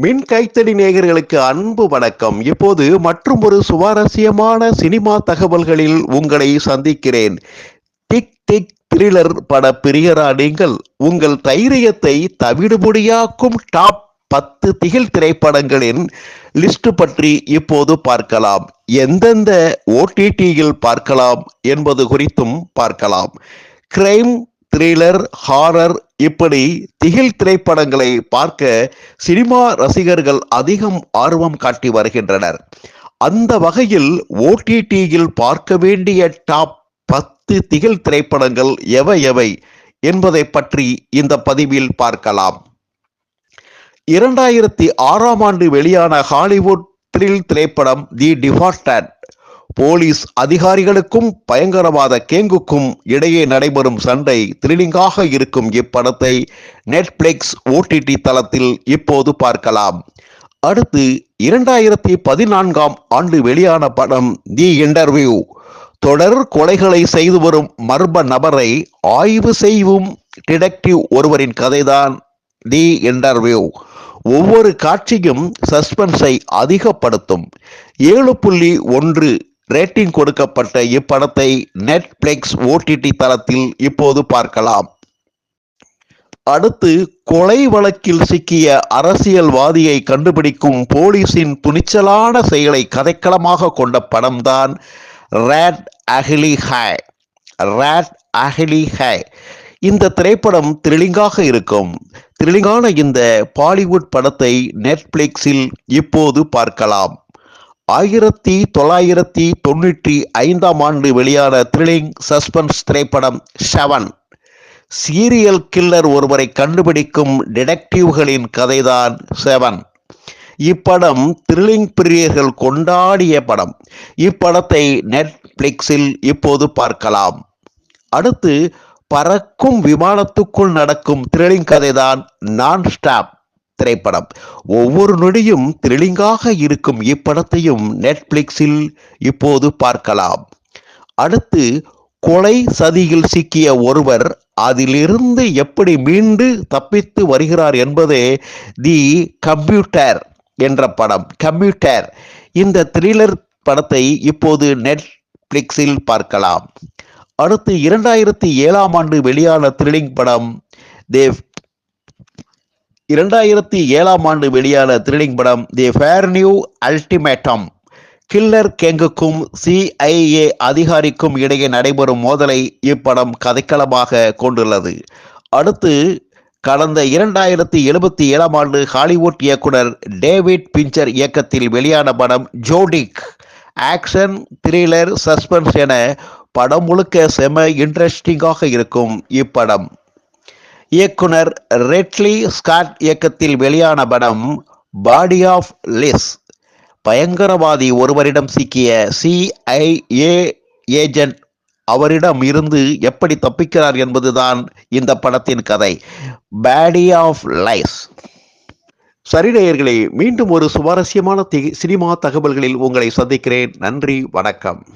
மின் கைத்தடி நேயர்களுக்கு அன்பு வணக்கம். இப்போது மற்றும் ஒரு சுவாரஸ்யமான சினிமா தகவல்களில் உங்களை சந்திக்கிறேன். டிக் டிக் த்ரில்லர் பட பிரியரா நீங்கள் உங்கள் தைரியத்தை தவிடுபொடியாக்கும் டாப் பத்து திகில் திரைப்படங்களின் லிஸ்ட் பற்றி இப்போது பார்க்கலாம். எந்தெந்த ஓடிடியில் பார்க்கலாம் என்பது குறித்தும் பார்க்கலாம். கிரைம் த்ரில்லர் ஹாரர் இப்படி திகில் திரைப்படங்களை பார்க்க சினிமா ரசிகர்கள் அதிகம் ஆர்வம் காட்டி வருகின்றனர். அந்த வகையில் ஓடிடியில் பார்க்க வேண்டிய டாப் பத்து திகில் திரைப்படங்கள் எவை எவை என்பதை பற்றி இந்த பதிவில் பார்க்கலாம். இரண்டாயிரத்தி ஆறாம் ஆண்டு வெளியான ஹாலிவுட் த்ரில் திரைப்படம் தி டிஃபாஸ்டட் போலீஸ் அதிகாரிகளுக்கும் பயங்கரவாத கேங்குக்கும் இடையே நடைபெறும் சண்டை த்ரில்லிங்காக இருக்கும் இப்படத்தை நெட்ஃபிளிக்ஸ் ஓடிடி தளத்தில் இப்போது பார்க்கலாம். அடுத்து இரண்டாயிரத்தி பதினான்காம் ஆண்டு வெளியான படம் தி இன்டர்வியூ தொடர் கொலைகளை செய்து வரும் மர்ம நபரை ஆய்வு செய்யும் டிடெக்டிவ் ஒருவரின் கதைதான் தி இன்டர்வியூ ஒவ்வொரு காட்சியும் சஸ்பென்ஸை அதிகப்படுத்தும். ஏழு புள்ளி ஒன்று ரேட்டிங் கொடுக்கப்பட்ட இப்படத்தை நெட்ஃபிளிக்ஸ் ஓடிடி தளத்தில் இப்போது பார்க்கலாம். அடுத்து கொலை வழக்கில் சிக்கிய அரசியல்வாதியை கண்டுபிடிக்கும் போலீசின் துணிச்சலான செயலை கதைக்களமாக கொண்ட படம்தான் ரேட் அஹிலி ஹாய் ரேட் அஹிலி ஹாய் இந்த திரைப்படம் த்ரில்லிங்காக இருக்கும். த்ரில்லிங்கான இந்த பாலிவுட் படத்தை நெட்ஃப்ளிக்ஸில் இப்போது பார்க்கலாம். ஆயிரத்தி தொள்ளாயிரத்தி தொண்ணூற்றி ஐந்தாம் ஆண்டு வெளியான த்ரில்லிங் சஸ்பென்ஸ் திரைப்படம் செவன் சீரியல் கில்லர் ஒருவரை கண்டுபிடிக்கும் டிடெக்டிவ்களின் கதைதான் செவன் இப்படம் த்ரில்லிங் பிரியர்கள் கொண்டாடிய படம். இப்படத்தை நெட்ஃப்ளிக்ஸில் இப்போது பார்க்கலாம். அடுத்து பறக்கும் விமானத்துக்குள் நடக்கும் த்ரில்லிங் கதைதான் நான் ஸ்டாப் திரைப்படம். ஒவ்வொரு நொடியும் த்ரில்லிங்காக இருக்கும் இப்படத்தையும் நெட்ஃப்ளிக்ஸில் இப்போது பார்க்கலாம். அடுத்து கொலை சதியில் சிக்கிய ஒருவர் அதிலிருந்து எப்படி மீண்டு தப்பித்து வருகிறார் என்பதே தி கம்ப்யூட்டர் என்ற படம். கம்ப்யூட்டர். இந்த த்ரில்லர் படத்தை இப்போது நெட்ஃப்ளிக்ஸில் பார்க்கலாம். அடுத்து இரண்டாயிரத்தி ஏழாம் ஆண்டு வெளியான த்ரில்லிங் படம் தேவ் இரண்டாயிரத்தி ஏழாம் ஆண்டு வெளியான த்ரில்லிங் படம் the fair new ultimatum killer கேங்குக்கும் CIA அதிகாரிக்கும் இடையே நடைபெறும் மோதலை இப்படம் கதைக்களமாக கொண்டுள்ளது. அடுத்து கடந்த இரண்டாயிரத்தி எழுபத்தி ஏழாம் ஆண்டு ஹாலிவுட் இயக்குனர் டேவிட் பிஞ்சர் இயக்கத்தில் வெளியான படம் ஜோடிக் ஆக்ஷன் த்ரில்லர் சஸ்பென்ஸ் என படம் முழுக்க செம இன்ட்ரெஸ்டிங்காக இருக்கும் இப்படம். இயக்குனர் ரெட்லி ஸ்காட் இயக்கத்தில் வெளியான படம் பாடி ஆஃப் லிஸ் பயங்கரவாதி ஒருவரிடம் சிக்கிய சிஐஏ ஏஜென்ட் அவரிடம் இருந்து எப்படி தப்பிக்கிறார் என்பதுதான் இந்த படத்தின் கதை. பேடி ஆஃப் லைஸ் சரிநேயர்களே மீண்டும் ஒரு சுவாரஸ்யமான தி- சினிமா தகவல்களில் உங்களை சந்திக்கிறேன். நன்றி வணக்கம்.